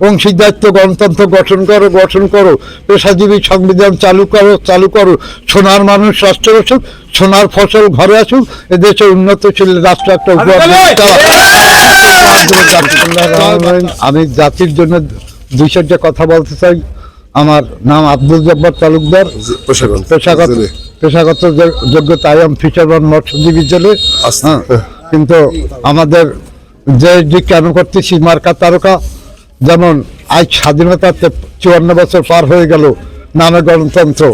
অংশীদারিত্ব গণতন্ত্র গঠন করো গঠন করো। পেশাজীবী সংবিধান চালু করো চালু করো। সোনার মানুষ রাষ্ট্র আসুক সোনার ফসল ঘরে আসুক এদেশে উন্নতশীল রাষ্ট্র একটা আমি জাতির জন্য দুই চারটা কথা বলতে চাই আমার নাম আব্দুল জব্বার তালুকদার। পেশাগত। পেশাগত পেশাগত যোগ- যোগ্যতা আই এম ফিশারম্যান মৎস্যজীবী জেলে। হ্যাঁ, কিন্তু আমাদের যে যে কেন করতেছি মার্কা তারকা যেমন আজ স্বাধীনতা চুয়ান্ন বছর পার হয়ে গেল নানা গণতন্ত্র।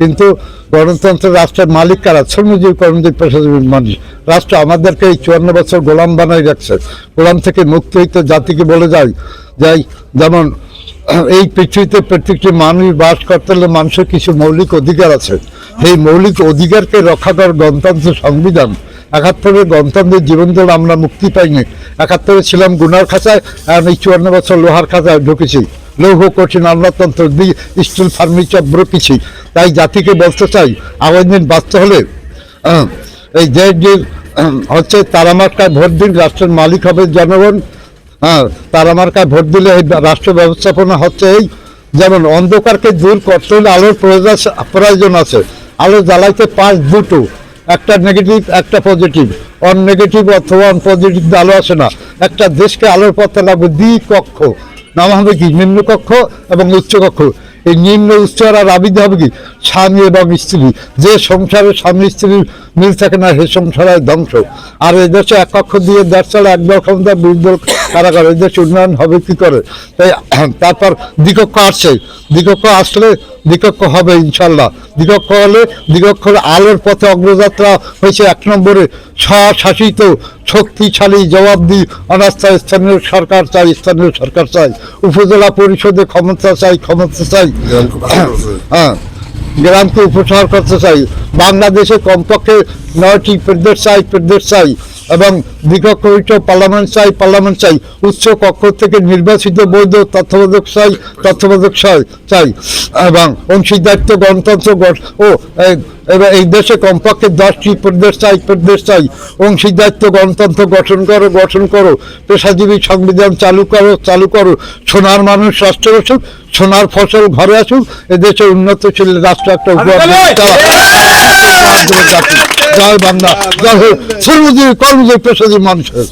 কিন্তু গণতন্ত্র রাষ্ট্রের মালিক কারা? শ্রমজীবী কর্মজীবী পেশাজীবী মানুষ। রাষ্ট্র আমাদেরকে এই চুয়ান্ন বছর গোলাম বানাই রাখছে। গোলাম থেকে মুক্ত হইতে জাতিকে বলে যায়, যাই যেমন এই পৃথিবীতে প্রত্যেকটি মানুষ বাস করতে হলে মানুষের কিছু মৌলিক অধিকার আছে। সেই মৌলিক অধিকারকে রক্ষা করার গণতন্ত্র সংবিধান একাত্তরের গণতন্ত্রের জীবন ধরে আমরা মুক্তি পাইনি একাত্তরে ছিলাম গুনার খাঁচায়, আর এই চুয়ান্ন বছর লোহার খাঁচায় ঢুকেছি। লৌহ, কঠিন আমলাতন্ত্র দিয়ে স্টিল, ফার্নিচার ব্রকেছি। তাই জাতিকে বলতে চাই, আগামী দিন বাঁচতে হলে এই যে যে হচ্ছে তারা মার্কায় ভোট দিন, রাষ্ট্রের মালিক হবে জনগণ। হ্যাঁ তারা মার্কায় ভোট দিলে এই রাষ্ট্র ব্যবস্থাপনা হচ্ছে এই, যেমন অন্ধকারকে দূর করতে হলে আলোর প্রয়োজন আছে আলো জ্বালাইতে পাঁচ দুটো। একটা নেগেটিভ একটা পজিটিভ অন নেগেটিভ অথবা অন পজিটিভ আলো আসে না। একটা দেশকে আলোর পথে লাগবে দ্বি কক্ষ নামা হবে কি? নিম্ন কক্ষ এবং উচ্চ কক্ষ এই নিম্ন উচ্চ আর আবিদ হবে কি? স্বামী এবং স্ত্রী। যে সংসারে স্বামী স্ত্রীর মিল থাকে না সে সংসার হয় ধ্বংস। আর এই দেশে এক কক্ষ দিয়ে দেশ চলে এক দল ক্ষমতা দল কারাগার এই দেশে উন্নয়ন হবে কি করে? তাই তারপর দ্বিকক্ষ আসছে। দ্বিকক্ষ আসলে দ্বিকক্ষ হবে ইনশাল্লাহ দ্বিকক্ষ হলে দ্বিকক্ষর আলোর পথে অগ্রযাত্রা হয়েছে এক নম্বরে। স্বশাসিত শক্তিশালী জবাবদি অনাস্থা স্থানীয় সরকার চাই স্থানীয় সরকার চাই। উপজেলা পরিষদে ক্ষমতা চাই ক্ষমতা চাই। হ্যাঁ। গ্রামকে উপসার করতে চাই। বাংলাদেশে কমপক্ষে নয়টি প্রদেশ চাই প্রদেশ চাই এবং দ্বিকক্ষ পার্লামেন্ট চাই পার্লামেন্ট চাই, উচ্চ কক্ষ থেকে নির্বাচিত বৈধ তত্ত্বাবধায়ক চাই তত্ত্বাবধায়ক চাই চাই এবং অংশীদারিত্ব গণতন্ত্র ও এবার এই দেশে কমপক্ষে দশটি প্রদেশ চাই প্রদেশ চাই। অংশীদারিত্ব গণতন্ত্র গঠন করো গঠন করো। পেশাজীবী সংবিধান চালু করো চালু করো। সোনার মানুষ রাষ্ট্র আসুক সোনার ফসল ঘরে আসুক এদেশে উন্নতশীল রাষ্ট্র একটা উপহার। জয় বাংলা জয় হোক। শ্রমজীবী কর্মজীবী পেশাজীবী মানুষের